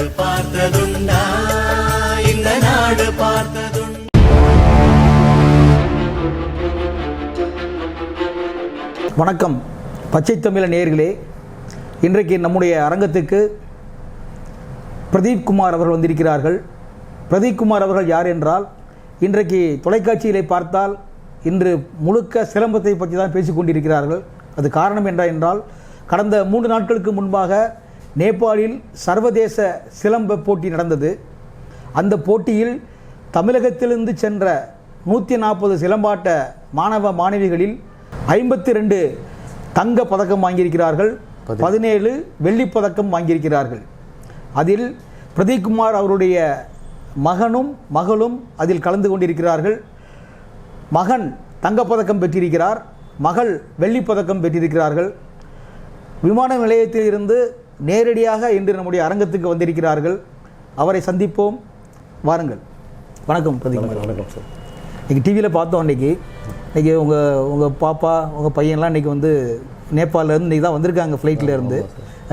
நாடு பார்த்ததுண்டா. இந்த நாடு பார்த்ததுண்டா வணக்கம். பச்சை தமிழ நேர்களே இன்றைக்கு நம்முடைய அரங்கத்துக்கு பிரதீப் குமார் அவர்கள் வந்திருக்கிறார்கள். பிரதீப் குமார் அவர்கள் யார் என்றால் இன்றைக்கு தொலைக்காட்சியிலே பார்த்தால் இன்று முழுக்க சிலம்பத்தை பற்றி தான் பேசிக் கொண்டிருக்கிறார்கள் அது காரணம் என்ன என்றால் கடந்த மூன்று நாட்களுக்கு முன்பாக நேபாளில் சர்வதேச சிலம்ப போட்டி நடந்தது. அந்த போட்டியில் தமிழகத்திலிருந்து சென்ற நூற்றி நாற்பது சிலம்பாட்ட மாணவ மாணவிகளில் ஐம்பத்தி ரெண்டு தங்க பதக்கம் வாங்கியிருக்கிறார்கள். பதினேழு. வெள்ளிப் பதக்கம் வாங்கியிருக்கிறார்கள். அதில் பிரதீப்குமார் அவருடைய மகனும் மகளும் அதில் கலந்து கொண்டிருக்கிறார்கள். மகன் தங்கப்பதக்கம் பெற்றிருக்கிறார். மகள் வெள்ளிப் பதக்கம் பெற்றிருக்கிறார்கள். விமான நிலையத்தில் இருந்து நேரடியாக இன்று நம்முடைய அரங்கத்துக்கு வந்திருக்கிறார்கள். அவரை சந்திப்போம். வாருங்கள். வணக்கம் பிரதீப் வணக்கம் சார். இன்றைக்கி டிவியில் பார்த்தோம் அன்றைக்கி இன்றைக்கி உங்கள் உங்கள் பாப்பா உங்கள் பையன்லாம் இன்றைக்கி வந்து நேபாளிலேருந்து இன்றைக்கி தான் வந்திருக்காங்க ஃப்ளைட்டில் இருந்து.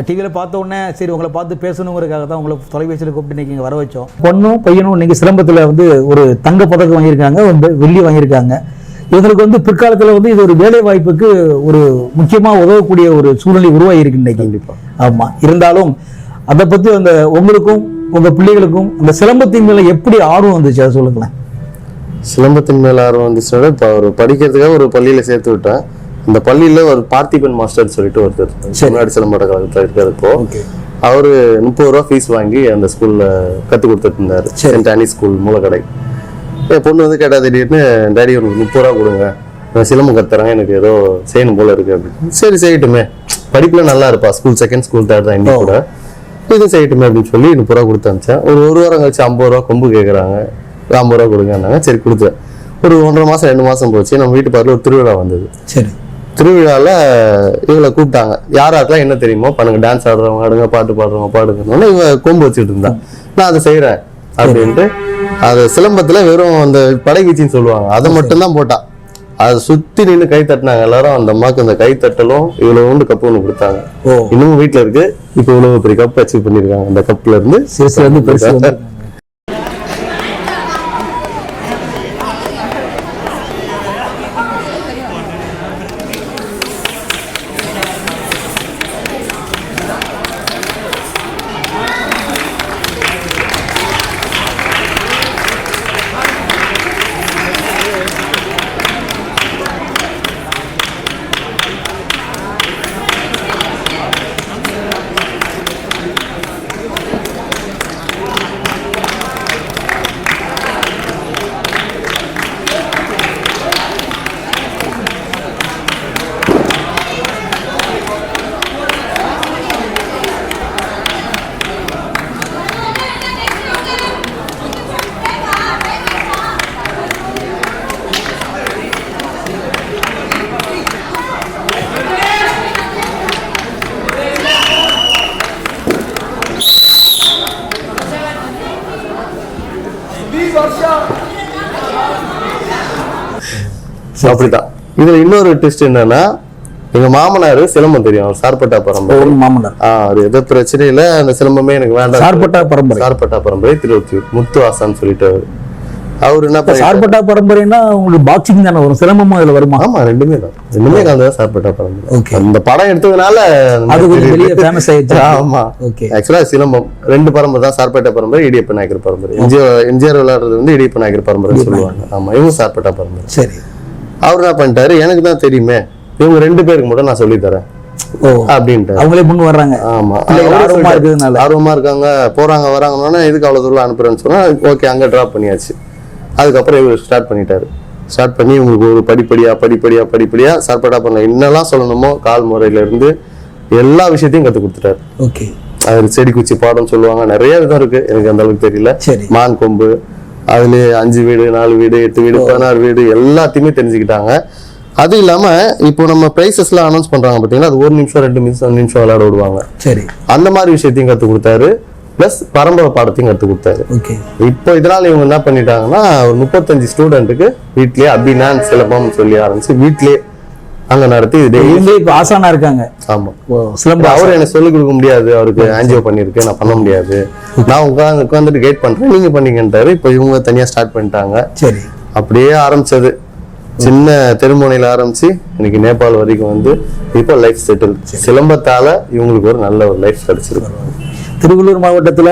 டிவியில் பார்த்த உடனே சரி உங்களை பார்த்து பேசணுங்கிறதுக்காக தான் உங்களை தொலைபேசியில் கூப்பிட்டு இன்றைக்கி இங்கே வர வச்சோம். பொண்ணும் பையனும் இன்றைக்கி சிலம்பத்தில் வந்து ஒரு தங்க பதக்கம் வாங்கியிருக்காங்க ஒரு வெ- வெள்ளி வாங்கியிருக்காங்க. இவங்களுக்கு வந்து பிற்காலத்தில் வந்து இது ஒரு வேலை வாய்ப்புக்கு ஒரு முக்கியமாக உதவக்கூடிய ஒரு சூழ்நிலை உருவாகி இருக்கு இன்னைக்கு. ஆமாம் இருந்தாலும் அதை பற்றி அந்த உங்களுக்கும் உங்கள் பிள்ளைகளுக்கும் அந்த சிலம்பத்தின் மேலே எப்படி ஆர்வம் வந்துச்சு? அதை சொல்லுங்களேன். சிலம்பத்தின் மேல ஆர்வம் வந்துச்சுனால இப்போ அவர் படிக்கிறதுக்காக ஒரு பள்ளியில சேர்த்து விட்டேன். அந்த பள்ளியில ஒரு பார்த்திபன் மாஸ்டர் சொல்லிட்டு ஒருத்தர் தமிழ்நாடு சிலம்பாட்ட கழகத்தில் ஓகே. அவரு முப்பது ரூபா ஃபீஸ் வாங்கி அந்த ஸ்கூல்ல கத்து கொடுத்துட்டு இருந்தாரு. Saint Anne school Moolakadai. என் பொண்ணு வந்து கேட்டா திடீர்னு டேடி ஒரு முப்பது ரூபா கொடுங்க. நான் சிலம்பம் கத்துறேன். எனக்கு ஏதோ செய்யணும் போல இருக்கு அப்படின்னு. சரி செய்யட்டுமே. படிப்புல நல்லா இருப்பா. ஸ்கூல் செகண்ட் ஸ்கூல் தேர்ட் தான் இன்னைக்கு கூட. இது செய்யட்டுமே அப்படின்னு சொல்லி முப்பது ரூபா கொடுத்து அனுப்பிச்சேன். ஒரு ஒரு வாரம் கழிச்சு ஐம்பது ரூபா கொம்பு கேட்குறாங்க ஐம்பது ரூபா கொடுங்கன்னாங்க. சரி கொடுத்தேன். ஒரு ஒன்றரை மாசம் ரெண்டு மாசம் போச்சு. நம்ம வீட்டு பக்கத்துல ஒரு திருவிழா வந்தது. சரி. திருவிழால இவங்களை கூப்பிட்டாங்க. யாராருக்கெல்லாம் என்ன தெரியுமோ பண்ணுங்க. டான்ஸ் ஆடுறவங்க ஆடுங்க பாட்டு பாடுறவங்க பாடுங்கன்னு. இவ கொம்பு வச்சுட்டு இருந்தா. நான் அதை செய்யறேன் அப்படின்ட்டு அது சிலம்பத்துல வெறும் அந்த படைவீச்சின்னு சொல்லுவாங்க. அதை மட்டும்தான் போட்டா. அதை சுத்தி நின்று கை தட்டினாங்க எல்லாரும். அந்த அம்மாக்கு அந்த கை தட்டலும் இவ்வளவு உண்டு கப்பு ஒன்று கொடுத்தாங்க. ஓ. இன்னமும் வீட்ல இருக்கு. இப்போ இவ்வளவு பெரிய கப் அச்சீவ் பண்ணிருக்காங்க. அந்த கப்ல இருந்து சிறுசுல இருந்து பெருசு அப்படிதான். இதுல இன்னொரு ட்விஸ்ட் என்னன்னா எங்க மாமனாரு சிலம்பம் தெரியும் சார்பட்டா பரம்பரை. மாமனார். அது எதோ பிரச்சனையில அந்த சிலம்பமே எனக்கு வேண்டாம் சார்பட்டா பரம்பரை. சார்பட்டா பரம்பரை திருவொத்தியூர் முத்து ஆசான்னு சொல்லிட்டு அவரு. என்ன சார்பட்டா பரம்பரைன்னா உங்களுக்கு பாக்ஸிங் தானே வரும் சிலம்பமும் அதுல வருமா? ஆமா ரெண்டுமே தான். ரெண்டுமே கலந்து சார்பட்டா பரம்பரை. ஓகே அந்த படம் எடுத்ததுனால அது கொஞ்சம் வெளியே ஃபேமஸ் ஆயிடுச்சு. ஆமா. ஓகே ஆக்சுவலா சிலம்பம் ரெண்டு பரம்பரை தான் சார்பேட்டா பரம்பரை இடியப்ப நாயக்கர் பரம்பரை. எம்ஜிஆர் எம்ஜிஆர் விளையாடுறது வந்து இடியப்ப நாயக்கர் பரம்பரை சொல்லுவாங்க. ஆமா இவங்க சார்பேட்டா பரம்பரை. சரி. அவர் என்ன பண்ணிட்டாரு? எனக்கு தான் தெரியுமே. இவங்க ரெண்டு பேருக்கு மட்டும் நான் சொல்லி தரேன். ஓ. அப்படின்ட்டு அவங்களே முன் வர்றாங்க. ஆமா. ஆர்வமா. இருக்கிறதுனால. ஆர்வமா இருக்காங்க. போறாங்க வராங்கன்னா எதுக்கு அவ்வளவு தூரம் அனுப்புறேன்னு சொன்னா ஓகே அங்க டிராப் பண்ணியாச்சு. அதுக்கப்புறம் இவர் ஸ்டார்ட் பண்ணிட்டாரு. ஸ்டார்ட் பண்ணி உங்களுக்கு ஒரு படிப்படியா படிப்படியா படிப்படியா சார்பட்டா பண்ண என்னெல்லாம் சொல்லணுமோ கால் முறையில இருந்து எல்லா விஷயத்தையும் கத்து கொடுத்துட்டாரு. ஓகே. அது செடி குச்சி பாடம் சொல்லுவாங்க. நிறைய விதம் இருக்கு. எனக்கு அந்த அளவுக்கு தெரியல. மான் கொம்பு அதுலயே அஞ்சு வீடு நாலு வீடு எட்டு வீடு பதினாறு வீடு எல்லாத்தையுமே தெரிஞ்சுக்கிட்டாங்க. அது இல்லாம இப்போ நம்ம பிரைசஸ் எல்லாம் அனௌன்ஸ் பண்றாங்க பாத்தீங்கன்னா அது ஒரு நிமிஷம் ரெண்டு நிமிஷம் நிமிஷம் விளையாட விடுவாங்க. சரி. அந்த மாதிரி விஷயத்தையும் கத்து கொடுத்தாரு. பிளஸ் பரம்பரை பாடத்தையும் கத்து கொடுத்தாரு. ஓகே. இப்போ இதனால இவங்க என்ன பண்ணிட்டாங்கன்னா ஒரு முப்பத்தஞ்சு ஸ்டூடெண்ட்டுக்கு வீட்லயே அபினான் சிலபம் சொல்லி ஆரம்பிச்சு வீட்லயே அங்க நடத்தி டெய்லி. இவங்க இப்ப ஆசானா இருக்காங்க. ஆமா. சிலம்ப அவர் எனக்கு சொல்லிக் கொடுக்க முடியாது. அவருக்கு ஆன்ஜியோ பண்ணிருக்கு நான் பண்ண முடியாது. நான் உட்காந்து உட்காந்துட்டு கைட் பண்றேன். நீங்க பண்ணீங்கன்றாரு இப்போ இவங்க தனியா ஸ்டார்ட் பண்ணிட்டாங்க. சரி. அப்படியே ஆரம்பிச்சது. சின்ன தெருமுனையில ஆரம்பிச்சு இன்னைக்கு நேபாள் வரைக்கும் வந்து இப்போ லைஃப் செட்டில் சிலம்பத்தால இவங்களுக்கு ஒரு நல்ல ஒரு லைஃப் கிடைச்சிருக்கு. திருவள்ளூர் மாவட்டத்துல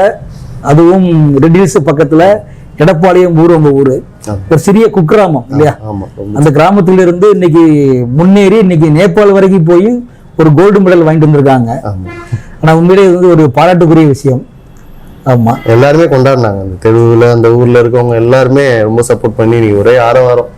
அதுவும் ரெட்டில்ஸ் பக்கத்துல எடப்பாளையம் ஊர் உங்க ஊரு. ஒரு சிறிய குக்கிராமம் இல்லையா? அந்த கிராமத்துல இருந்து இன்னைக்கு முன்னேறி இன்னைக்கு நேபாள் வரைக்கும் போய் ஒரு கோல்டு மெடல் வாங்கிட்டு வந்திருக்காங்க. ஆனா உண்மையிலேயே இது வந்து ஒரு பாராட்டுக்குரிய விஷயம். ஆமா. எல்லாருமே கொண்டாடினாங்க. அந்த தெருவுல அந்த ஊர்ல இருக்கவங்க எல்லாருமே ரொம்ப சப்போர்ட் பண்ணி நீ ஒரே ஆரவாரம்.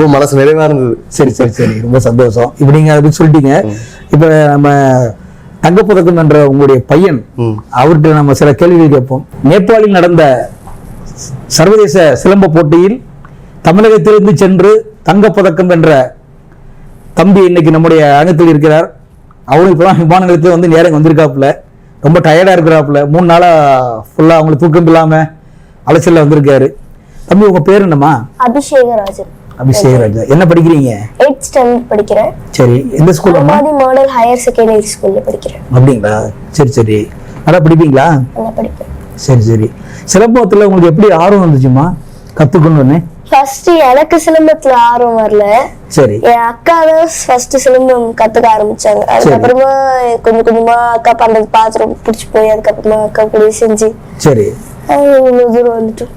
ரொம்ப மனசு நிறைவா இருந்தது. சரி சரி சரி. ரொம்ப சந்தோஷம். இப்ப நீங்க அப்படி சொல்லிட்டீங்க. இப்ப நம்ம தங்கப்பதக்கம் என்ற உங்களுடைய பையன். அவர்கிட்ட நம்ம சில கேள்விகள் கேட்போம். நேபாளில் நடந்த சர்வதேச சிலம்ப போட்டியில் தமிழகத்திலிருந்து சென்று தங்கப்பதக்கம் வென்ற தம்பி இன்னைக்கு நம்முடைய அங்கத்தில் இருக்கிறார். அவரும் இப்பதான் விமான நிலையத்தில் வந்து நேரம் வந்திருக்காப்புல. ரொம்ப டயர்டா இருக்கிறாப்புல. மூணு நாளா ஃபுல்லா அவங்களுக்கு தூக்கம் இல்லாம அலைச்சல்ல வந்திருக்காரு. தம்பி உங்க பேர் என்னம்மா? அபிஷேகராஜன். அபிஷேகராஜா என்ன படிக்கிறீங்க? எயிட் ஸ்டாண்டர்ட் படிக்கிறேன். சரி எந்த ஸ்கூல் அம்மா? மாடல் ஹையர் செகண்டரி ஸ்கூல்ல படிக்கிறேன். அப்படிங்களா? சரி சரி. நல்லா படிப்பீங்களா? நல்லா படிக்கிறேன் சரி சரி. சிலம்பத்துல உங்களுக்கு எப்படி ஆர்வம் வந்துச்சுமா கத்துக்கணும்னு? ஃபர்ஸ்ட் எனக்கு சிலம்பத்துல ஆர்வம் வரல. சரி. என் அக்கா தான் ஃபர்ஸ்ட் சிலம்பம் கத்துக்க ஆரம்பிச்சாங்க. அதுக்கப்புறமா கொஞ்சம் கொஞ்சமா அக்கா பண்றது பார்த்து ரொம்ப பிடிச்சி போய் அதுக்கப்புறமா அக்கா கூட செஞ்சு சரி. இவ்வளவு தூரம் வந்துட்டோம்.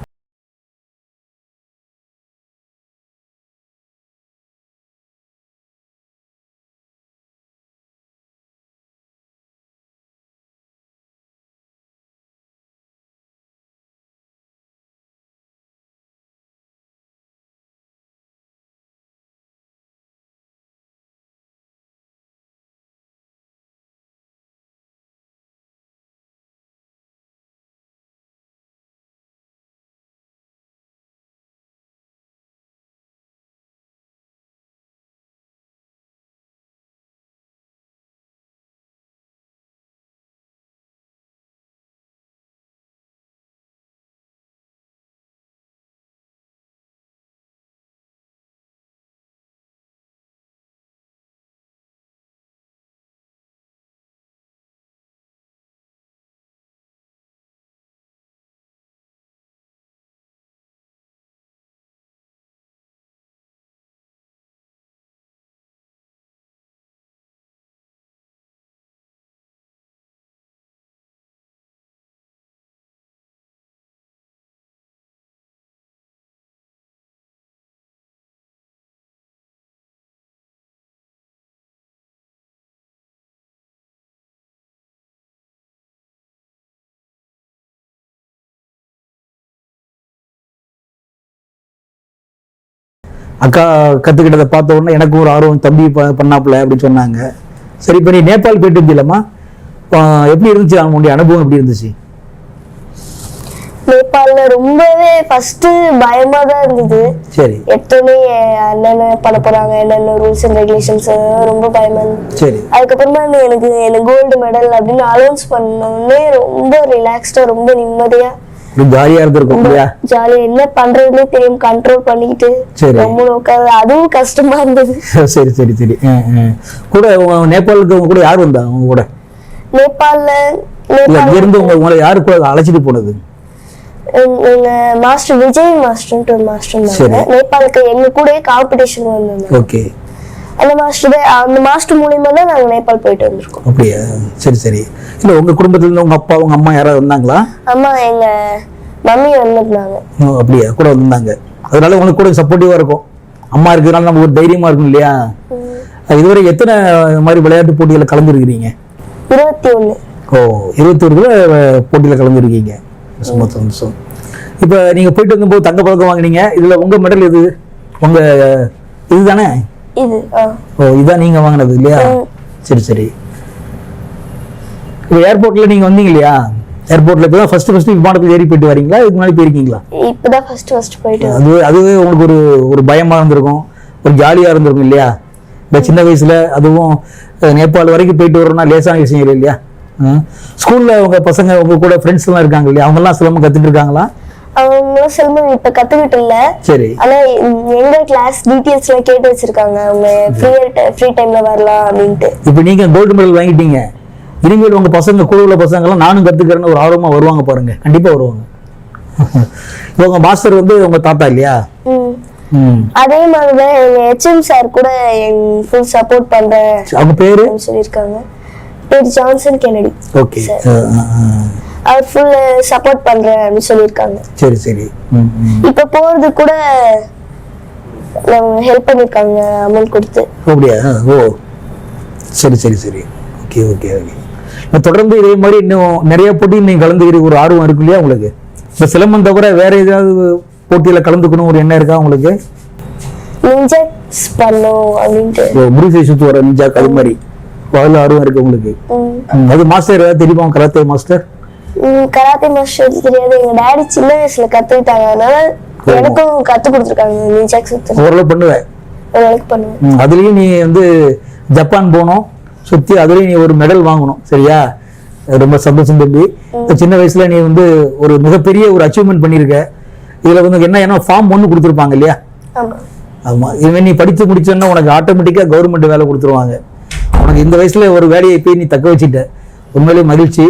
அக்கா கத்துக்கிட்டதை பார்த்த உடனே எனக்கு ஒரு ஆர்வம் தம்பி பண்ணாப்புல அப்படின்னு சொன்னாங்க. சரி இப்போ நீ நேபாள் போயிட்டு இருந்தீங்களம்மா எப்படி இருந்துச்சு? அவனுடைய அனுபவம் எப்படி இருந்துச்சு? நேபாள்ல ரொம்பவே ஃபர்ஸ்ட் பயமா தான் இருந்தது. சரி. எடுத்தோடனே என்னென்ன பண்ண போறாங்க என்னென்ன ரூல்ஸ் அண்ட் ரெகுலேஷன்ஸ் ரொம்ப பயமா இருந்தது. சரி. அதுக்கப்புறமா எனக்கு எனக்கு கோல்டு மெடல் அப்படின்னு அனௌன்ஸ் பண்ணோடனே ரொம்ப ரிலாக்ஸ்டா ரொம்ப நிம்மதியா ஜாலியா இருந்திருக்கும் இல்லையா? ஜாலியா என்ன பண்றதுன்னே தெரியும் கண்ட்ரோல் பண்ணிக்கிட்டு சரி. ரொம்ப உட்காந்து அதுவும் கஷ்டமா இருந்தது. சரி சரி சரி. கூட நேபாளுக்கு உங்க கூட யார் வந்தா உங்க கூட? நேபாள்ல நேபாள் இருந்து உங்க உங்களை யாரு கூட அழைச்சிட்டு போனது? மாஸ்டர் விஜய் மாஸ்டர் சரி. நேபாளுக்கு எங்க கூடயே காம்படிஷன் வந்திருந்தாங்க. ஓகே. அந்த மாஸ்டர் அந்த மாஸ்டர் மூலியமா தான் நாங்க நேபாள் போயிட்டு வந்திருக்கோம். அப்படியா? சரி சரி. இல்லை உங்கள் குடும்பத்துல இருந்து உங்கள் அப்பா உங்கள் அம்மா யாராவது வந்தாங்களா? அம்மா எங்க மம்மி வந்திருந்தாங்க ஓ, அப்படியா? கூட வந்திருந்தாங்க அதனால உங்களுக்கு கூட சப்போர்ட்டிவாக இருக்கும். அம்மா இருக்கிறதுனால நமக்கு ஒரு தைரியமாக இருக்கும் இல்லையா? இதுவரை எத்தனை மாதிரி விளையாட்டு போட்டிகளில் கலந்துருக்கிறீங்க? இருபத்தி ஒண்ணு ஓ இருபத்தி ஒரு போட்டியில் கலந்துருக்கீங்க. சும்மா சந்தோஷம் இப்போ நீங்கள் போயிட்டு வந்தபோது தங்க பதக்கம் வாங்குனீங்க. இதில் உங்கள் மெடல் எது? உங்கள் இதுதானே? இது. ஆ. ஓ இதான் நீங்கள் வாங்கினது இல்லையா? சரி சரி. இப்போ ஏர்போர்ட்டில் நீங்கள் வந்தீங்க இல்லையா ஏர்போர்ட்டில் இப்போ தான் ஃபஸ்ட்டு ஃபஸ்ட்டு விமானத்தில் ஏறி போயிட்டு வரீங்களா? இதுக்கு முன்னாடி போயிருக்கீங்களா? இப்பதான் ஃபர்ஸ்ட் ஃபர்ஸ்ட் போயிட்டு அது அதுவே உங்களுக்கு ஒரு ஒரு பயமா இருந்திருக்கும். ஒரு ஜாலியா இருந்திருக்கும் இல்லையா? இந்த சின்ன வயசுல அதுவும் நேபாள் வரைக்கும் போயிட்டு வரோம்னா லேசான விஷயம் இல்லை இல்லையா. ஸ்கூல்ல உங்க பசங்க உங்க கூட ஃப்ரெண்ட்ஸ் எல்லாம் இருக்காங்க இல்லையா? அவங்க எல்லாம் சிலம்பம் கத்துட்டு இருக்காங்களா? அவங்களும் சிலம்பம் இப்ப கத்துக்கிட்டு இல்ல. சரி. ஆனா எங்க கிளாஸ் எல்லாம் கேட்டு வச்சிருக்காங்க. அவங்க ஃப்ரீ ஃப்ரீ டைம்ல வரலாம் அப்படின்ட்டு. இப்போ நீங்க கோல்டு மெடல் வாங்கிட்டீங்க. இனிமேல் உங்க பசங்க கூட உள்ள பசங்க எல்லாம் நானும் கத்துக்கிறேன்னு ஒரு ஆர்வமா வருவாங்க பாருங்க. கண்டிப்பா வருவாங்க. உங்க மாஸ்டர் வந்து உங்க தாத்தா இல்லையா? அதே மாதிரிதான் எங்க ஹெச்எம் சார் கூட எங்க ஃபுல் சப்போர்ட் பண்றேன். அவங்க பேரு? சொல்லியிருக்காங்க. பேர் ஜான்சன் கெனடி ஓகே அவர் ஃபுல் சப்போர்ட் பண்றேன் அப்படின்னு சொல்லியிருக்காங்க. சரி சரி. இப்ப போறது கூட ஹெல்ப் பண்ணிருக்காங்க அமௌண்ட் கொடுத்து. அப்படியா? ஓ. சரி சரி சரி. Okay okay okay. தொடர்ந்து இதே மாதிரி இன்னும் நிறைய போட்டி நீங்கள் கலந்துக்கிற ஒரு ஆர்வம் இருக்கு இல்லையா உங்களுக்கு? இப்போ சிலம்பம் தவிர வேற ஏதாவது போட்டியில் கலந்துக்கணும் ஒரு எண்ணம் இருக்கா உங்களுக்கு? இன்ஜெக்ட்ஸ் பண்ணும் அப்படின்ட்டு. முருகை சுத்து வர அது மாதிரி. அதில் ஆர்வம் இருக்கு உங்களுக்கு. அது மாஸ்டர் ஏதாவது தெரியுமா கராத்தே மாஸ்டர்? கராத்தே மாஸ்டர் தெரியாது. எங்க டாடி சின்ன வயசுல கத்துக்கிட்டாங்க. அதனால எனக்கும் கத்து கொடுத்துருக்காங்க. நிஞ்சாக் சுத்து. ஓரளவு பண்ணுவேன் ஓரளவுக்கு பண்ணுவேன். அதுலயும் நீ வந்து ஜப்பான் போகணும் சுத்தி அதுலயும் நீ ஒரு மெடல் வாங்கணும். சரியா? ரொம்ப சந்தோஷம் தம்பி. சின்ன வயசுல நீ வந்து ஒரு மிகப்பெரிய ஒரு அச்சீவ்மெண்ட் பண்ணியிருக்க. இதுல வந்து என்ன ஏன்னா ஃபார்ம் ஒன்று கொடுத்துருப்பாங்க இல்லையா? ஆமா. இதுவே நீ படித்து முடிச்சோன்னா உனக்கு ஆட்டோமேட்டிக்கா கவர்மெண்ட் வேலை கொடுத்துருவாங்க. உனக்கு இந்த வயசுல ஒரு வேலையை போய் நீ தக்க வச்சுட்ட. உண்மையிலேயே மகிழ்ச்சி.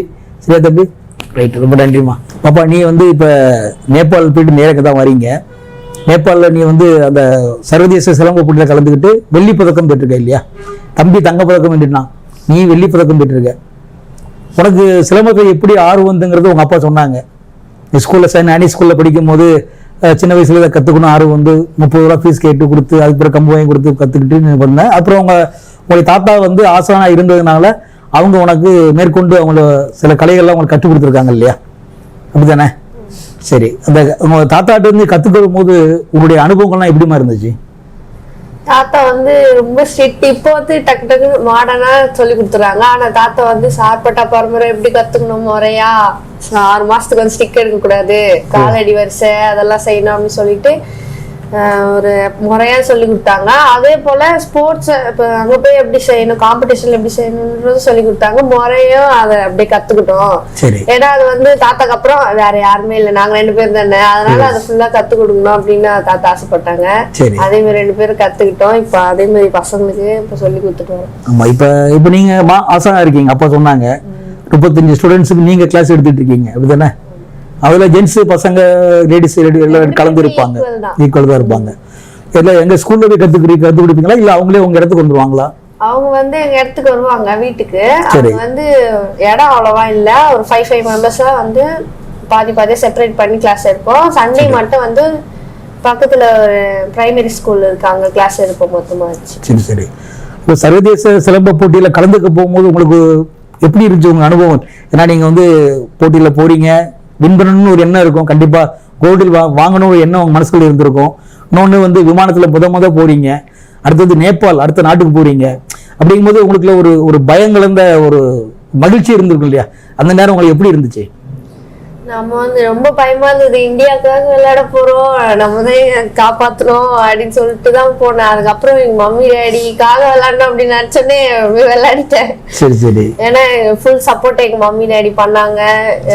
சரியா தம்பி? ரைட் ரொம்ப நன்றிம்மா. பாப்பா நீ வந்து இப்போ நேபாள் போயிட்டு நேரக்கு தான் வரீங்க. நேபாளில் நீ வந்து அந்த சர்வதேச சிலம்பு போட்டியில் கலந்துக்கிட்டு வெள்ளி பதக்கம் பெற்றிருக்க இல்லையா? தம்பி தங்க பதக்கம் வென்றுட்டான். நீ வெள்ளி பதக்கம் பெற்றிருக்க. உனக்கு சிலம்பத்தை எப்படி ஆர்வம் வந்துங்கிறது உங்கள் அப்பா சொன்னாங்க. நீ ஸ்கூல்ல சார் நானி ஸ்கூலில் படிக்கும் போது சின்ன வயசுல இதை கற்றுக்கணும் ஆர்வம் வந்து முப்பது ரூபா ஃபீஸ் கேட்டு கொடுத்து அதுக்கு பிறகு கம்பு வாங்கி கொடுத்து கற்றுக்கிட்டு பண்ணேன் அப்புறம் உங்கள் உங்களுடைய தாத்தா வந்து ஆசானாக இருந்ததுனால அவங்க உனக்கு மேற்கொண்டு அவங்கள சில கலைகள்லாம் உங்களுக்கு கற்றுக் கொடுத்துருக்காங்க இல்லையா? அப்படிதானே? சரி. அந்த உங்க தாத்தாட்ட இருந்து கத்துக்கும் போது உங்களுடைய அனுபவங்கள்லாம் எப்படிமா இருந்துச்சு? தாத்தா வந்து ரொம்ப ஸ்ட்ரிக்ட் இப்போ வந்து டக்கு டக்கு மாடர்னா சொல்லி கொடுத்துறாங்க. ஆனா தாத்தா வந்து சார்பட்டா பரம்பரை எப்படி கத்துக்கணும் முறையா? ஆறு மாசத்துக்கு வந்து ஸ்டிக் எடுக்க கூடாது காலடி வரிசை அதெல்லாம் செய்யணும் அப்படின்னு சொல்லிட்டு ஒரு முறையா சொல்லி கொடுத்தாங்க அதே போல ஸ்போர்ட்ஸ் இப்போ அங்க போய் எப்படி செய்யணும் காம்படிஷன்ல எப்படி செய்யணும்ன்றது சொல்லி கொடுத்தாங்க. முறையும் அதை அப்படியே கத்துக்கிட்டோம். ஏன்னா அது வந்து தாத்தாக்கு அப்புறம் வேற யாருமே இல்லை. நாங்க ரெண்டு பேர் தானே. அதனால அதை ஃபுல்லா கத்து கொடுக்கணும் அப்படின்னு தாத்தா ஆசைப்பட்டாங்க. அதே மாதிரி ரெண்டு பேரும் கத்துக்கிட்டோம். இப்ப அதே மாதிரி பசங்களுக்கு இப்ப சொல்லி கொடுத்துட்டு வரோம் ஆமா இப்ப இப்ப நீங்க மா ஆசானா இருக்கீங்க. அப்பா சொன்னாங்க. முப்பத்தஞ்சு ஸ்டூடெண்ட்ஸுக்கு நீங்க கிளாஸ் எடுத்துட்டு இருக்கீங்க. அப்படிதானே அதுல ஜென்ஸ் பசங்க லேடிஸ் எல்லாம் கலந்து இருப்பாங்க. ஈக்குவல் தான். இருப்பாங்க. இல்ல எங்க ஸ்கூல்ல போய் கத்துக்கிறீ கத்து கொடுப்பீங்களா இல்ல அவங்களே உங்க இடத்துக்கு வந்துருவாங்களா? அவங்க வந்து எங்க இடத்துக்கு வருவாங்க வீட்டுக்கு. அவங்க வந்து இடம் அவ்வளவா இல்ல. ஒரு ஃபைவ் ஃபைவ் மெம்பர்ஸா வந்து பாதி பாதியா செப்பரேட் பண்ணி கிளாஸ் எடுப்போம். சண்டே மட்டும் வந்து பக்கத்துல ஒரு பிரைமரி ஸ்கூல் இருக்கு அங்க கிளாஸ் எடுப்போம் மொத்தமா சரி சரி. இப்போ சர்வதேச சிலம்ப போட்டியில கலந்துக்க போகும்போது உங்களுக்கு எப்படி இருந்துச்சு உங்க அனுபவம்? ஏன்னா நீங்க வந்து போட்டியில போறீங்க. வின் பண்ணணும்னு ஒரு எண்ணம் இருக்கும். கண்டிப்பாக கோல்டில் வா வாங்கணும் ஒரு எண்ணம் உங்க மனசுக்குள்ள இருந்திருக்கும். இன்னொன்று வந்து விமானத்தில் முத முத போறீங்க. அடுத்தது நேபாள் அடுத்த நாட்டுக்கு போறீங்க. அப்படிங்கும்போது உங்களுக்குள்ள ஒரு ஒரு பயம் கலந்த ஒரு மகிழ்ச்சி இருந்திருக்கும் இல்லையா? அந்த நேரம் உங்களுக்கு எப்படி இருந்துச்சு? நம்ம வந்து ரொம்ப பயமா இருந்தது. இந்தியாவுக்காக விளையாட போறோம். நம்ம தான் காப்பாத்தணும் அப்படின்னு சொல்லிட்டு தான் போனேன். அதுக்கப்புறம் எங்க மம்மி டேடிக்காக விளையாடணும் அப்படின்னு நினைச்சோன்னே விளையாடிட்டேன். சரி சரி. ஏன்னா ஃபுல் சப்போர்ட் எங்க மம்மி டேடி பண்ணாங்க.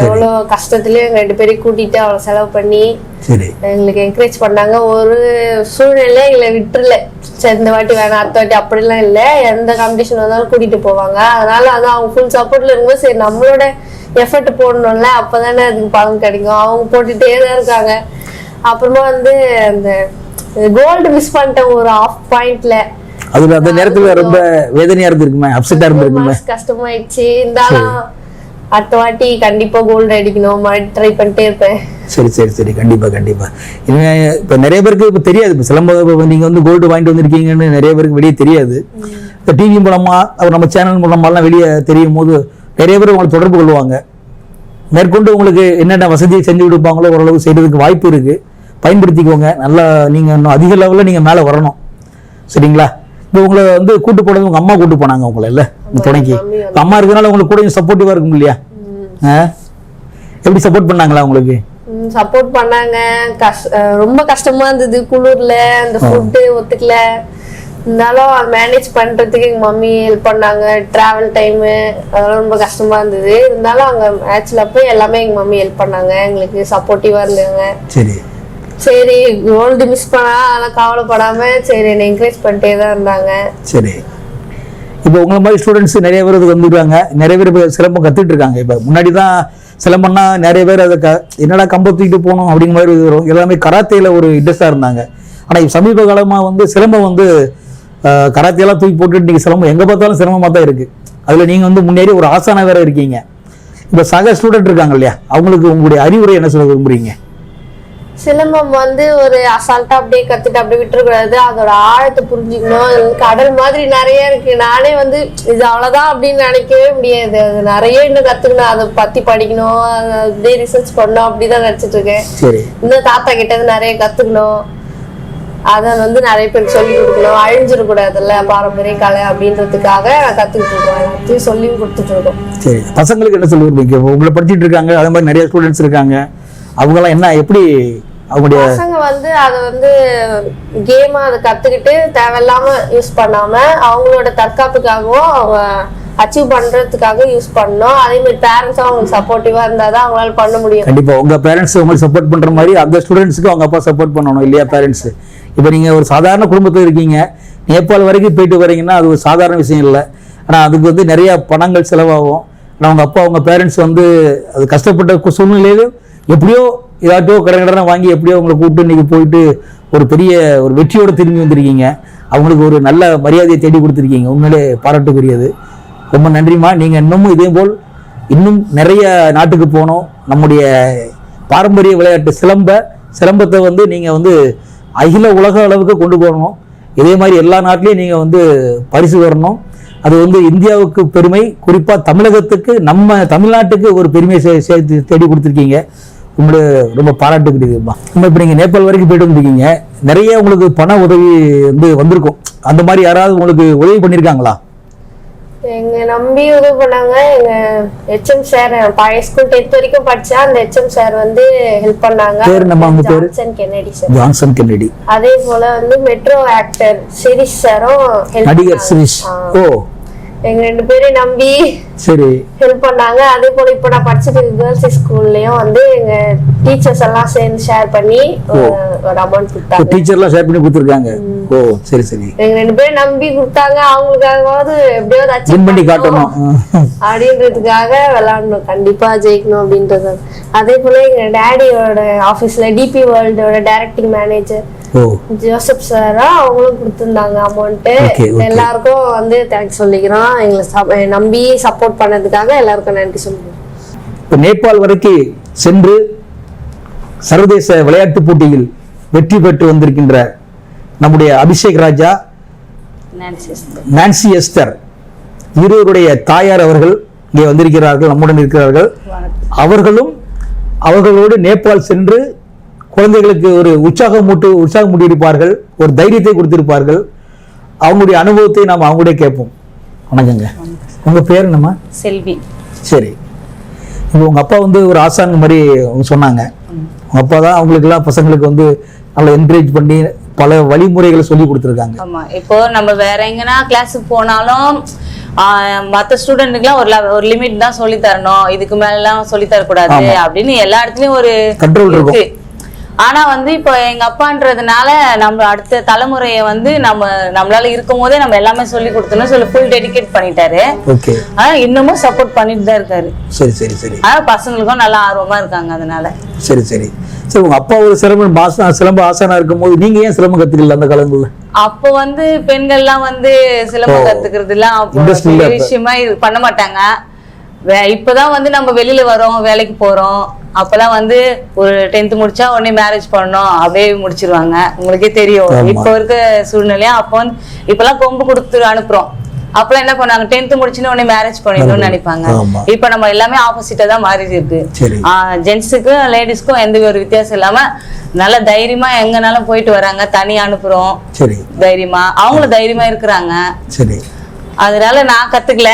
எவ்வளவு கஷ்டத்துலயும் எங்க ரெண்டு பேரையும் கூட்டிட்டு அவ்வளவு செலவு பண்ணி எங்களுக்கு என்கரேஜ் பண்ணாங்க. ஒரு சூழ்நிலை எங்களை விட்டுறல. சரி இந்த வாட்டி வேணாம் அடுத்த வாட்டி அப்படிலாம் இல்லை. எந்த காம்படிஷன் வந்தாலும் கூட்டிட்டு போவாங்க. அதனால அதான் அவங்க ஃபுல் சப்போர்ட்ல இருக்கும்போது சரி நம்மளோட எஃபர்ட் போடணும்ல அப்பதானே அதுக்கு பலன் கிடைக்கும். அவங்க போட்டுட்டே தான் இருக்காங்க. அப்புறமா வந்து அந்த கோல்டு மிஸ் பண்ணிட்டேன் ஒரு ஆஃப் பாயிண்ட்ல அது அந்த நேரத்துல ரொம்ப வேதனையா இருந்திருக்குமே அப்செட்டா இருந்திருக்குமே. கஷ்டமாயிடுச்சு. இருந்தாலும் அடுத்த வாட்டி கண்டிப்பா கோல்டு அடிக்கணும் மறுபடியும் ட்ரை பண்ணிட்டே இருப்பேன். சரி சரி சரி. கண்டிப்பா கண்டிப்பா. இப்ப நிறைய பேருக்கு இப்ப தெரியாது. இப்ப சிலம்ப இப்ப நீங்க வந்து கோல்டு வாங்கிட்டு வந்திருக்கீங்கன்னு நிறைய பேருக்கு வெளியே தெரியாது. இப்ப டிவி மூலமா அப்புறம் நம்ம சேனல் மூலமாலாம் வெளியே தெரியும் போது நிறைய பேர் உங்களை தொடர்பு கொள்வாங்க. மேற்கொண்டு உங்களுக்கு என்னென்ன வசதி செஞ்சு கொடுப்பாங்களோ ஓரளவு செய்யறதுக்கு வாய்ப்பு இருக்கு. பயன்படுத்திக்கோங்க. நல்லா நீங்க இன்னும் அதிக லெவலில் நீங்க மேலே வரணும். சரிங்களா? இப்போ உங்களை வந்து கூட்டு போனது உங்க அம்மா கூட்டு போனாங்க உங்களை இல்ல? உங்க துணைக்கு. அம்மா இருக்கனால உங்களுக்கு கூட சப்போர்ட்டிவா இருக்கும் இல்லையா? எப்படி சப்போர்ட் பண்ணாங்களா உங்களுக்கு? சப்போர்ட் பண்ணாங்க. கஷ்- அஹ் ரொம்ப கஷ்டமா இருந்தது. குளிர்ல அந்த ஃபுட்டு ஒத்துக்கல. இருந்தாலும் மேனேஜ் பண்றதுக்கு எங்க மம்மி ஹெல்ப் பண்ணாங்க. டிராவல் டைம் அதெல்லாம் ரொம்ப கஷ்டமா இருந்தது. இருந்தாலும் அங்க மேட்ச்ல போய் எல்லாமே எங்க மம்மி ஹெல்ப் பண்ணாங்க. எங்களுக்கு சப்போர்ட்டிவா இருந்தாங்க. சரி. சரி கோல்டு மிஸ் பண்ணா அதெல்லாம் கவலைப்படாம சரி என்னை என்கரேஜ் பண்ணிட்டே தான் இருந்தாங்க. சரி. இப்போ உங்களை மாதிரி ஸ்டூடெண்ட்ஸ் நிறைய பேர் இதுக்கு வந்துருக்காங்க. நிறைய பேர் இப்போ சிலம்பம் கத்துட்டு இருக்காங்க. இப்போ முன்னாடி தான் சிலம்பம்னா நிறைய பேர் அதை க என்னடா கம்பம் தூக்கிட்டு போகணும் அப்படிங்கிற மாதிரி வரும். எல்லாமே கராத்தேல ஒரு இன்ட்ரெஸ்டாக இருந்தாங்க. ஆனால் சமீப காலமாக வந்து சிலம்பம் வந்து அஹ், கராத்தேலாம் தூக்கி போட்டுட்டு நீங்கள் சிலம்பம் எங்கே பார்த்தாலும் சிரமமாக தான் இருக்குது அதில் நீங்கள் வந்து முன்னேறி ஒரு ஆசான வேற இருக்கீங்க. இப்போ சக ஸ்டூடெண்ட் இருக்காங்க இல்லையா? அவங்களுக்கு உங்களுடைய அறிவுரை என்ன சொல்ல விரும்புறீங்க? சிலம்பம் வந்து ஒரு அசால்ட்டா அப்படியே கத்துட்டு அப்படியே விட்டுறக்கூடாது. அதோட ஆழத்தை புரிஞ்சுக்கணும். கடல் மாதிரி நிறைய இருக்கு. நானே வந்து இது அவ்வளவுதான் அப்படின்னு நினைக்கவே முடியாது. அது நிறைய இன்னும் கத்துக்கணும். அதை பத்தி படிக்கணும். அப்படியே ரிசர்ச் பண்ணணும். அப்படிதான் நினைச்சிட்டு இருக்கேன். இன்னும் தாத்தா கிட்ட நிறைய கத்துக்கணும். அதை வந்து நிறைய பேருக்கு சொல்லி கொடுக்கணும். அழிஞ்சிடக்கூடாதுல்ல பாரம்பரிய கலை அப்படின்றதுக்காக நான் கத்துக்கிட்டு இருக்கோம். எல்லாத்தையும் சொல்லியும் கொடுத்துட்டு இருக்கோம். சரி பசங்களுக்கு என்ன சொல்ல இப்போ உங்களை படிச்சிட்டு இருக்காங்க அதே மாதிரி நிறைய ஸ்டூடெண்ட்ஸ் இருக்காங்க. அவங்கெல்லாம் என்ன எப்படி அவங்களுடைய பசங்க வந்து அதை வந்து கேமா அதை கத்துக்கிட்டு தேவையில்லாம யூஸ் பண்ணாம அவங்களோட தற்காப்புக்காகவும் அவங்க அச்சீவ் பண்றதுக்காக யூஸ் பண்ணணும் அதே மாதிரி பேரண்ட்ஸும் அவங்களுக்கு சப்போர்ட்டிவா இருந்தாதான் அவங்களால பண்ண முடியும். கண்டிப்பா. உங்க பேரண்ட்ஸ் உங்களுக்கு சப்போர்ட் பண்ற மாதிரி அந்த ஸ்டூடெண்ட்ஸ்க்கு அவங்க அப்பா சப்போர்ட் பண்ணணும் இல்லையா பேரண்ட்ஸ் இப்போ நீங்க ஒரு சாதாரண குடும்பத்தில் இருக்கீங்க. நேபாள் வரைக்கும் போயிட்டு வரீங்கன்னா அது ஒரு சாதாரண விஷயம் இல்லை. ஆனால் அதுக்கு வந்து நிறைய பணங்கள் செலவாகும். ஆனால் அவங்க அப்பா அவங்க பேரண்ட்ஸ் வந்து அது கஷ்டப்பட்ட சூழ்நிலையிலும் எப்படியோ ஏதாட்டோ கடன் கடனை வாங்கி எப்படியோ உங்களை கூப்பிட்டு இன்னைக்கு போயிட்டு ஒரு பெரிய ஒரு வெற்றியோடு திரும்பி வந்திருக்கீங்க. அவங்களுக்கு ஒரு நல்ல மரியாதையை தேடி கொடுத்துருக்கீங்க. உண்மையிலே பாராட்டுக்குரியது. ரொம்ப நன்றிம்மா. நீங்கள் இன்னமும் இதே போல் இன்னும் நிறைய நாட்டுக்கு போகணும். நம்முடைய பாரம்பரிய விளையாட்டு சிலம்ப சிலம்பத்தை வந்து நீங்கள் வந்து அகில உலக அளவுக்கு கொண்டு போகணும். இதே மாதிரி எல்லா நாட்டிலையும் நீங்கள் வந்து பரிசு வரணும். அது வந்து இந்தியாவுக்கு பெருமை. குறிப்பாக தமிழகத்துக்கு நம்ம தமிழ்நாட்டுக்கு ஒரு பெருமையை சே சேர்த்து தேடி கொடுத்துருக்கீங்க. உங்களை ரொம்ப பாராட்டுக்குரியதுமா நம்ம இப்போ நீங்கள் நேபாள் வரைக்கும் போயிட்டு வந்துருக்கீங்க. நிறைய உங்களுக்கு பண உதவி வந்து வந்திருக்கும். அந்த மாதிரி யாராவது உங்களுக்கு உதவி பண்ணியிருக்காங்களா எங்க நம்பி உதவி பண்ணாங்க எங்க ஹெச்எம் சார் பழைய ஸ்கூல் டென்த் வரைக்கும் படிச்சேன் அந்த ஹெச்எம் சார் வந்து ஹெல்ப் பண்ணாங்க பேரு என்னம்மா உங்க பேரு? Johnson Kennedy sir Johnson Kennedy அதே போல வந்து மெட்ரோ ஆக்டர் சிரிஷ் சாரும் நடிகர். சிரீஷ். ஓ எங்க ரெண்டு பேரையும் நம்பி சரி. ஹெல்ப் பண்ணாங்க. அதே போல இப்ப நான் படிச்சது கேர்ள்ஸ் ஸ்கூல்லயும் வந்து எங்க டீச்சர்ஸ் எல்லாம் சேர்ந்து ஷேர் பண்ணி ஒரு அமௌண்ட் கொடுத்தாங்க. டீச்சர்லாம் ஷேர் பண்ணி கொடுத்துருக்காங்க? ஓ சரி சரி. எங்க ரெண்டு பேரும் நம்பி கொடுத்தாங்க. அவங்களுக்காகவாவது எப்படியாவது அச்சீவ் பண்ணி காட்டணும். அப்படின்றதுக்காக விளையாடணும். கண்டிப்பா ஜெயிக்கணும் அப்படின்றது அதே போல எங்க டேடியோட ஆபீஸ்ல டிபி வேர்ல்டோட டைரக்டிங் மேனேஜர் ஜோசப் சாரா அவங்களும் கொடுத்துருந்தாங்க அமௌண்ட் Okay, okay. எல்லாருக்கும் வந்து தேங்க்ஸ் சொல்லிக்கிறோம். எங்களை சப்- நம்பி சப்போர்ட் பண்ணதுக்காக எல்லாருக்கும் நன்றி சொல்லிக்கிறோம் இப்போ நேபாள் வரைக்கும் சென்று சர்வதேச விளையாட்டுப் போட்டியில் வெற்றி பெற்று வந்திருக்கின்ற நம்முடைய அபிஷேக் ராஜா நான்சி எஸ்தர் இருவருடைய தாயார் அவர்கள் இங்கே வந்திருக்கிறார்கள் நம்முடன் இருக்கிறார்கள். அவர்களும் அவர்களோடு நேபாள் சென்று குழந்தைகளுக்கு ஒரு உற்சாகமூட்டு உற்சாகமூட்டியிருப்பார்கள் ஒரு தைரியத்தை கொடுத்திருப்பார்கள். அவங்களுடைய அனுபவத்தை நாம் அவங்களே கேட்போம். வணக்கங்க. உங்க பேர் என்னம்மா? செல்வி. சரி. இப்போ உங்க அப்பா வந்து ஒரு ஆசான் மாதிரி சொன்னாங்க. உங்க அப்பா தான் அவங்களுக்கெல்லாம் பசங்களுக்கு வந்து நல்லா என்கரேஜ் பண்ணி பல வழிமுறைகளை சொல்லி கொடுத்துருக்காங்க. ஆமா. இப்போ நம்ம வேற எங்கன்னா கிளாஸுக்கு போனாலும் மத்த ஸ்டூடெண்ட்டுக்குலாம் ஒரு ஒரு லிமிட் தான் சொல்லி தரணும். இதுக்கு மேல எல்லாம் சொல்லி தரக்கூடாது அப்படின்னு எல்லா இடத்துலயும் ஒரு Control இருக்கும். ஆனா வந்து இப்போ எங்க அப்பான்றதுனால நம்ம அடுத்த தலைமுறையை வந்து நம்ம நம்மளால இருக்கும் போதே நம்ம எல்லாமே சொல்லி கொடுத்தோம்னு சொல்லி ஃபுல் டெடிகேட் பண்ணிட்டாரு. ஆனா இன்னமும் சப்போர்ட் பண்ணிட்டு தான் இருக்காரு. சரி சரி சரி. ஆனா பசங்களுக்கும் நல்லா ஆர்வமா இருக்காங்க அதனால. சரி சரி. சரி உங்க அப்பா ஒரு சிலம்பம் பாச சிலம்ப ஆசானா இருக்கும்போது நீங்க ஏன் சிலம்பம் கத்துக்கல அந்த காலங்கள்ல? அப்போ வந்து பெண்கள்லாம் வந்து சிலம்பம். கத்துக்கிறது எல்லாம். விஷயமா பண்ண மாட்டாங்க. இப்பதான் வந்து நம்ம வெளியில வரோம் வேலைக்கு போறோம். அப்பெல்லாம் வந்து ஒரு டென்த் முடிச்சா உடனே மேரேஜ் பண்ணணும் அப்படியே முடிச்சிருவாங்க. உங்களுக்கே தெரியும். இப்போ இருக்க சூழ்நிலையா அப்போ வந்து இப்பெல்லாம் கொம்பு கொடுத்து அனுப்புறோம். அப்பெல்லாம் என்ன பண்ணாங்க டென்த் முடிச்சுன்னு உடனே மேரேஜ் பண்ணிடணும்னு நினைப்பாங்க. இப்ப நம்ம எல்லாமே ஆப்போசிட்டா தான் மாறி இருக்கு. ஜென்ஸுக்கும் லேடிஸ்க்கும் எந்த ஒரு வித்தியாசம் இல்லாம நல்ல தைரியமா எங்கனாலும் போயிட்டு வராங்க. தனியா அனுப்புறோம். தைரியமா. அவங்களும் தைரியமா இருக்கிறாங்க. அதனால நான் கத்துக்கல.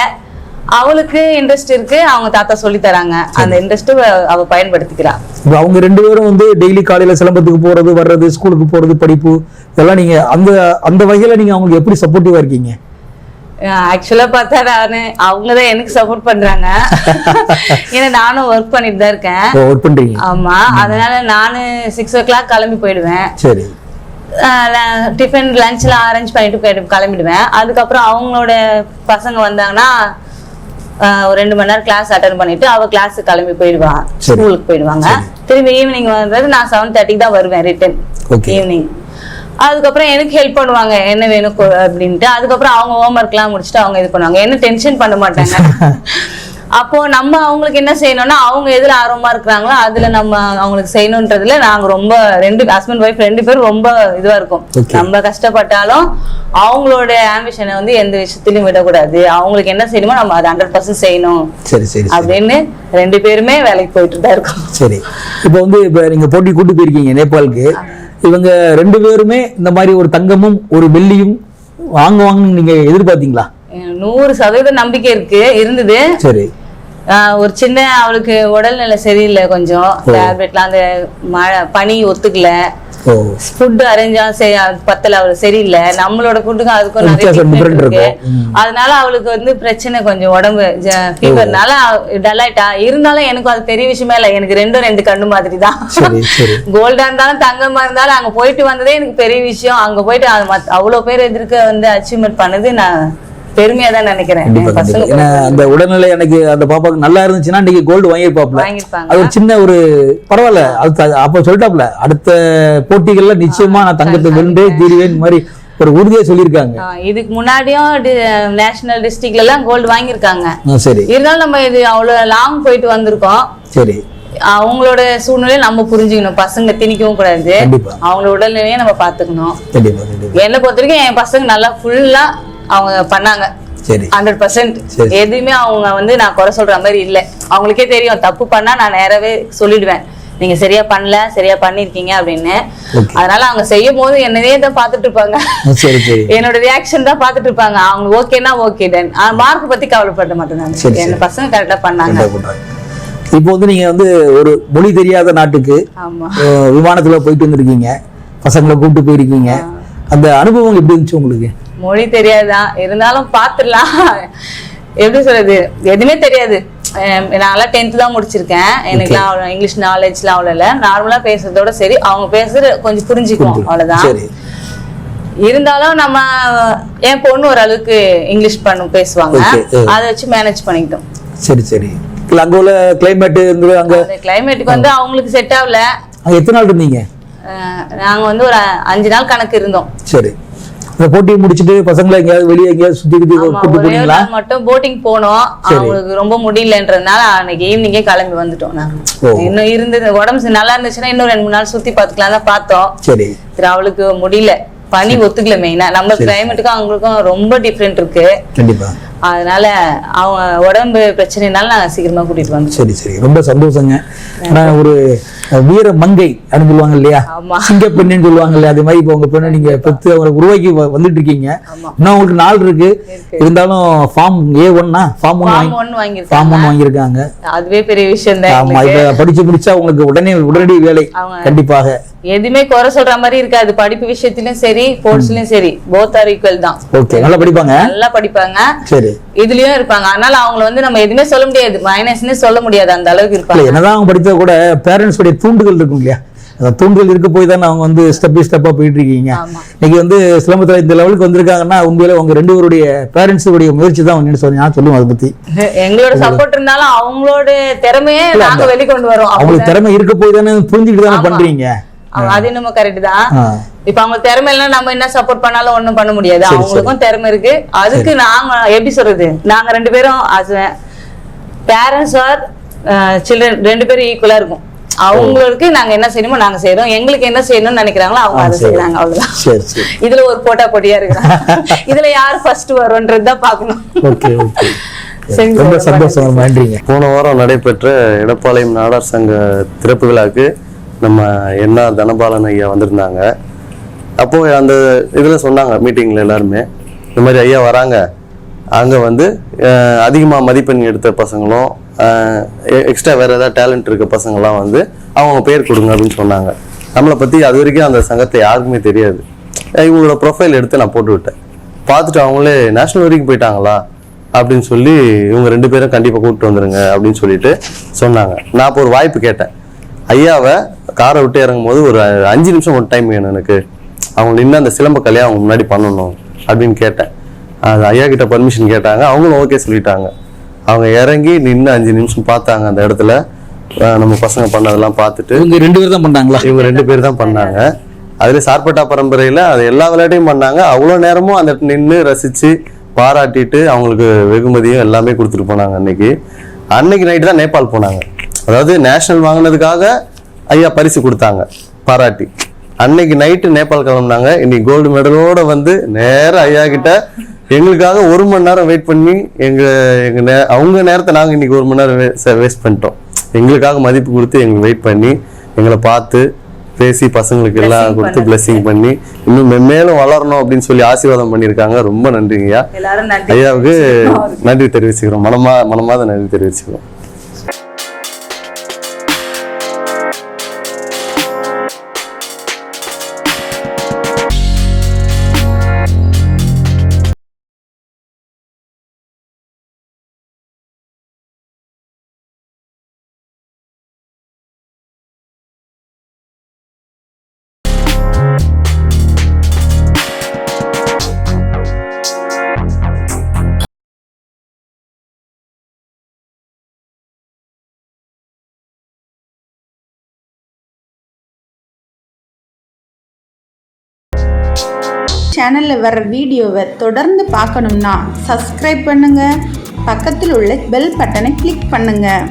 அவளுக்கு இன்ட்ரெஸ்ட் இருக்கு அவங்க தாத்தா சொல்லி தராங்க அந்த இன்ட்ரெஸ்ட் அவ பயன்படுத்திக்கிறா. இப்போ அவங்க ரெண்டு பேரும் வந்து டெய்லி காலையில சிலம்பத்துக்கு போறது வர்றது ஸ்கூலுக்கு போறது படிப்பு இதெல்லாம் நீங்க அந்த அந்த வகையில நீங்க அவங்களுக்கு எப்படி சப்போர்ட்டிவா இருக்கீங்க? ஆக்சுவலா பார்த்தா நானு அவங்கதான் எனக்கு சப்போர்ட் பண்றாங்க. ஏன்னா நானும் ஒர்க் பண்ணிட்டு தான் இருக்கேன். ஒர்க் பண்றீங்க. ஆமா அதனால நானு சிக்ஸ் ஓ கிளாக் கிளம்பி போயிடுவேன். சரி. டிஃபன் லஞ்ச்லாம் அரேஞ்ச் பண்ணிட்டு கிளம்பிடுவேன். அதுக்கப்புறம் அவங்களோட பசங்க வந்தாங்கன்னா ஒரு ரெண்டு மணி நேரம் கிளாஸ் அட்டன் பண்ணிட்டு அவ கிளாஸ் கிளம்பி போயிடுவா. ஸ்கூலுக்கு போயிடுவாங்க. திரும்பி ஈவினிங் வந்தது நான் செவன் தேர்ட்டிக்கு தான் வருவேன் Okay. ஈவினிங் அதுக்கப்புறம் எனக்கு ஹெல்ப் பண்ணுவாங்க என்ன வேணும் அப்படின்ட்டு. அதுக்கப்புறம் அவங்க ஹோம்ஒர்க்லாம் முடிச்சுட்டு அவங்க இது பண்ணுவாங்க. என்ன டென்ஷன் பண்ண மாட்டாங்க. அப்போ நம்ம அவங்களுக்கு என்ன செய்யணும்னா அவங்க எதுல ஆர்வமா இருக்கிறாங்களோ அதுல நம்ம அவங்களுக்கு செய்யணுன்றதுல நாங்க ரொம்ப ரெண்டு ஹஸ்பண்ட் ஒய்ஃப் ரெண்டு பேரும் ரொம்ப இதுவா இருக்கும். நம்ம கஷ்டப்பட்டாலும் அவங்களோட ஆம்பிஷனை வந்து எந்த விஷயத்திலயும் விடக்கூடாது. அவங்களுக்கு என்ன செய்யணுமோ நம்ம அதை ஹண்ட்ரட் பர்சன்ட் செய்யணும். சரி சரி அப்படின்னு ரெண்டு பேருமே வேலைக்கு போயிட்டு தான் இருக்கோம். சரி. இப்போ வந்து இப்போ நீங்க போட்டி கூட்டு போயிருக்கீங்க நேபாளுக்கு. இவங்க ரெண்டு பேருமே இந்த மாதிரி ஒரு தங்கமும் ஒரு வெள்ளியும் வாங்குவாங்கன்னு நீங்க எதிர்பார்த்தீங்களா? நூறு சதவீதம் நம்பிக்கை இருக்கு இருந்தது. சரி. ஒரு சின்ன அவளுக்கு உடல்நிலை சரியில்லை கொஞ்சம். டேப்லெட்லாம் அந்த மழை பனி ஒத்துக்கல. ஃபுட் அரேஞ்சா சரி பத்தல அவளுக்கு சரியில்லை. நம்மளோட ஃபுட்டுக்கும் அதுக்கும் நிறைய இருக்கு. அதனால அவளுக்கு வந்து பிரச்சனை கொஞ்சம் உடம்பு ஃபீவர்னால டல் ஆயிட்டா. இருந்தாலும் எனக்கு அது பெரிய விஷயமே இல்லை. எனக்கு ரெண்டும் ரெண்டு கண்ணு மாதிரி தான். கோல்டா இருந்தாலும் தங்கமா இருந்தாலும் அங்க போயிட்டு வந்ததே எனக்கு பெரிய விஷயம். அங்க போயிட்டு அவ்வளவு பேர் எதிர்க்க வந்து அச்சீவ்மெண்ட் பண்ணது நான் பெருமையா தான் நினைக்கிறேன். ஏன்னா அந்த உடல்நிலை எனக்கு அந்த பாப்பாக்கு நல்லா இருந்துச்சுன்னா இன்னைக்கு கோல்டு வாங்கியிருப்பாப்ல. அது ஒரு சின்ன ஒரு பரவாயில்ல. அது அப்ப சொல்லிட்டாப்ல அடுத்த போட்டிகள்ல நிச்சயமா நான் தங்கத்தை வென்றே தீருவேன் மாதிரி ஒரு உறுதியா சொல்லியிருக்காங்க. இதுக்கு முன்னாடியும் நேஷனல் டிஸ்ட்ரிக்ட்ல எல்லாம் கோல்டு வாங்கியிருக்காங்க. சரி. இருந்தாலும் நம்ம இது அவ்வளவு லாங் போயிட்டு வந்திருக்கோம். சரி. அவங்களோட சூழ்நிலையை நம்ம புரிஞ்சுக்கணும். பசங்க திணிக்கவும் கூடாது. அவங்களோட உடல்நிலையை நம்ம பாத்துக்கணும் என்னை பொறுத்த வரைக்கும் என் பசங்க நல்லா ஃபுல்லா அவங்க பண்ணாங்க. சரி. Hundred percent. எதுவுமே அவங்க வந்து நான் குறை சொல்ற மாதிரி இல்ல. அவங்களுக்கே தெரியும் தப்பு பண்ணா நான் நேராவே சொல்லிடுவேன். நீங்க சரியா பண்ணல சரியா பண்ணிருக்கீங்க அப்படின்னு. அதனால அவங்க செய்யும் போது என்னதே தான் பாத்துட்டு இருப்பாங்க. ஆ, சரி சரி. என்னோட ரியாக்ஷன் தான் பாத்துட்டு இருப்பாங்க. அவங்க ஓகேனா ஓகே தென் மார்க் பத்தி கவலைப்பட மாட்டேன் என். பசங்க கரெக்டா பண்ணாங்க. இப்போ வந்து நீங்க வந்து ஒரு மொழி தெரியாத நாட்டுக்கு விமானத்துல போயிட்டு வந்திருக்கீங்க. பசங்களை கூப்பிட்டு போயிருக்கீங்க. அந்த அனுபவம் எப்படி இருந்துச்சு உங்களுக்கு? மொழி தெரியாதுதான் இருந்தாலும் பாத்துடலாம். எப்படி சொல்றது? எதுவுமே தெரியாது. நான்லாம் டென்த் தான் முடிச்சிருக்கேன். எனக்குலாம் அவ்வளோ இங்கிலீஷ் நாலேஜ்லாம் அவ்வளோ இல்லை. நார்மலா பேசுறதோட சரி அவங்க பேசுறது கொஞ்சம் புரிஞ்சுக்குவோம். அவ்வளவுதான். இருந்தாலும் நம்ம என் பொண்ணு ஓரளவுக்கு இங்கிலீஷ் பண்ண பேசுவாங்க. அதை வச்சு மேனேஜ் பண்ணிக்கிட்டோம். சரி சரி. அங்க உள்ள கிளைமேட் அங்க கிளைமேட்டுக்கு வந்து அவங்களுக்கு செட் ஆகல. எத்தனை நாள் இருந்தீங்க? நாங்க வந்து ஒரு அஞ்சு நாள் கணக்கு இருந்தோம். சரி. அந்த போட்டியை முடிச்சிட்டு பசங்களை எங்கேயாவது வெளியே எங்கேயாவது சுத்தி சுத்தி கூட்டு போனீங்களா? மட்டும் போட்டிங் போனோம். அவங்களுக்கு ரொம்ப முடியலன்றதுனால அன்னைக்கு ஈவினிங்கே கிளம்பி வந்துட்டோம் நாங்க. இன்னும் இருந்தது உடம்பு நல்லா இருந்துச்சுன்னா இன்னும் ரெண்டு மூணு நாள் சுத்தி பார்த்துக்கலாம் தான் பார்த்தோம். சரி. அவளுக்கு முடியல. பனி ஒத்துக்கல மெயினா நம்ம கிளைமேட்டுக்கும் அவங்களுக்கும் ரொம்ப டிஃப்ரெண்ட் இருக்கு. கண்டிப்பா. அதனால அவங்க உடம்பு பிரச்சனைனால நாங்க சீக்கிரமா கூட்டிட்டு வந்தோம் சரி சரி. ரொம்ப சந்தோஷங்க. ஒரு வீர மங்கை அப்படின்னு சொல்லுவாங்க இல்லையா. சிங்க பெண்ணுன்னு சொல்லுவாங்க இல்லையா அது மாதிரி இப்போ உங்க பெண்ணை நீங்க பெத்து அவங்களை உருவாக்கி வந்துட்டு இருக்கீங்க இன்னும் உங்களுக்கு நாள் இருக்கு. இருந்தாலும் ஃபார்ம் ஏ ஒன்னா ஃபார்ம் ஒன் ஃபார்ம் வாங்கி ஒன் வாங்கியிருக்காங்க. அதுவே பெரிய விஷயம் தான் ஆமா. இப்ப படிச்சு முடிச்சா உங்களுக்கு உடனே உடனடி வேலை கண்டிப்பாக. எதுவுமே குறை சொல்ற மாதிரி இருக்காது. படிப்பு விஷயத்திலயும் சரி ஸ்போர்ட்ஸ்லயும் சரி. போத் ஆர் ஈக்குவல் தான். ஓகே நல்லா படிப்பாங்க? நல்லா படிப்பாங்க. சரி. இதுலயும் இருப்பாங்க. அதனால அவங்கள வந்து நம்ம எதுவுமே சொல்ல முடியாது. மைனஸ்னே சொல்ல முடியாது அந்த அளவுக்கு இருப்பாங்க. என்னதான் அவங்க படித்தா கூட பேரண்ட்ஸ் உடைய தூண்டுதல் இருக்கும் இல்லையா? அந்த தூண்டுதல் இருக்க போய் தானே அவங்க வந்து ஸ்டெப் பை ஸ்டெப்பாக போயிட்டு இருக்கீங்க. இன்னைக்கு வந்து சிலம்பத்தில் இந்த லெவலுக்கு வந்திருக்காங்கன்னா உண்மையில உங்க ரெண்டு பேருடைய பேரண்ட்ஸுடைய முயற்சி தான் அவங்க சொல்லி நான் சொல்லுவேன் அதை பத்தி. எங்களோட சப்போர்ட் இருந்தாலும் அவங்களோட திறமையே நாங்க வெளிக்கொண்டு வரோம். அவங்களுக்கு திறமை இருக்க போய் தானே புரிஞ்சுக்கிட்டு தானே. பண்றீங்க? அது என்னமோ கரெக்ட் தான். இப்ப அவங்க திறமை இல்லைன்னா நம்ம என்ன சப்போர்ட் பண்ணாலும் ஒண்ணும் பண்ண முடியாது. அவங்களுக்கும் திறமை இருக்கு. அதுக்கு நாங்க எப்படி சொல்றது? நாங்க ரெண்டு பேரும் பேரண்ட்ஸ் ஆர் சில்ட்ரன் ரெண்டு பேரும் ஈக்குவலா இருக்கும். அவங்களுக்கு நாங்க என்ன செய்யணுமோ நாங்க செய்யறோம் எங்களுக்கு என்ன செய்யணும்னு நினைக்கிறாங்களோ அவங்க அதை செய்யறாங்க அவ்வளவுதான். சரி சரி. இதுல ஒரு போட்டா போட்டியா இருக்கிறாங்க. இதுல யார் ஃபர்ஸ்ட் வரும்ன்றது தான் பாக்கணும் ஓகே ஓகே. சரி, ரொம்ப. சந்தோஷம் போன வாரம் நடைபெற்ற எடப்பாளையம் நாடார் சங்க திறப்பு விழாக்கு நம்ம என்ன தனபாலன் ஐயா வந்திருந்தாங்க. அப்போ அந்த இதில் சொன்னாங்க மீட்டிங்கில் எல்லாருமே இந்த மாதிரி ஐயா வராங்க. அங்கே வந்து அதிகமாக மதிப்பெண் எடுத்த பசங்களும் எக்ஸ்ட்ரா வேறு ஏதாவது டேலண்ட் இருக்க பசங்கள்லாம் வந்து அவங்க பேர் கொடுங்க அப்படின்னு சொன்னாங்க. நம்மளை பற்றி அது வரைக்கும் அந்த சங்கத்தை யாருக்குமே தெரியாது. இவங்களோட ப்ரொஃபைல் எடுத்து நான் போட்டு விட்டேன் பார்த்துட்டு அவங்களே நேஷ்னல் வரைக்கும் போயிட்டாங்களா? அப்படின்னு சொல்லி இவங்க ரெண்டு பேரும் கண்டிப்பாக கூப்பிட்டு வந்துருங்க அப்படின்னு சொல்லிட்டு சொன்னாங்க. நான் இப்போ ஒரு வாய்ப்பு கேட்டேன். ஐயாவை காரை விட்டு இறங்கும் போது ஒரு அஞ்சு நிமிஷம் ஒரு டைம் வேணும் எனக்கு. அவங்க நின்று அந்த சிலம்ப கலையை அவங்க முன்னாடி பண்ணணும் அப்படின்னு கேட்டேன். அது ஐயா கிட்ட பர்மிஷன் கேட்டாங்க. அவங்களும் ஓகே சொல்லிட்டாங்க. அவங்க இறங்கி நின்று அஞ்சு நிமிஷம் பார்த்தாங்க அந்த இடத்துல. நம்ம பசங்க பண்ணதெல்லாம் பார்த்துட்டு. இவங்க ரெண்டு பேரும் தான் பண்ணாங்களா? இவங்க ரெண்டு பேர் தான் பண்ணாங்க. அதுல சார்பட்டா பரம்பரையில அது எல்லா விளையாட்டையும் பண்ணாங்க. அவ்வளோ நேரமும் அந்த நின்று ரசிச்சு பாராட்டிட்டு அவங்களுக்கு வெகுமதியும் எல்லாமே கொடுத்துட்டு போனாங்க அன்னைக்கு. அன்னைக்கு நைட்டு தான் நேபாள் போனாங்க. அதாவது நேஷனல் வாங்கினதுக்காக ஐயா பரிசு கொடுத்தாங்க பாராட்டி. அன்னைக்கு நைட்டு நேபாள் கிளம்புனாங்க. இன்னைக்கு கோல்டு மெடலோட வந்து நேரா ஐயா கிட்ட எங்களுக்காக ஒரு மணி நேரம் வெயிட் பண்ணி எங்க எங்க நே- அவங்க நேரத்தை நாங்க இன்னைக்கு ஒரு மணி நேரம் வேஸ்ட் பண்ணிட்டோம். எங்களுக்காக மதிப்பு கொடுத்து எங்களுக்கு வெயிட் பண்ணி எங்களை பார்த்து பேசி பசங்களுக்கு எல்லாம் கொடுத்து blessing பண்ணி இன்னும் மென்மேலும் வளரணும் அப்படின்னு சொல்லி ஆசீர்வாதம் பண்ணியிருக்காங்க. ரொம்ப நன்றிங்கய்யா. எல்லாரும் நன்றி. ஐயாவுக்கு நன்றி தெரிவிச்சுக்கிறோம். மனமா மனமாத நன்றி தெரிவிச்சுக்கிறோம். சேனலில் வர வீடியோவை தொடர்ந்து பார்க்கணும்னா சப்ஸ்கிரைப் பண்ணுங்கள் பக்கத்தில் உள்ள பெல் பட்டனை கிளிக் பண்ணுங்கள்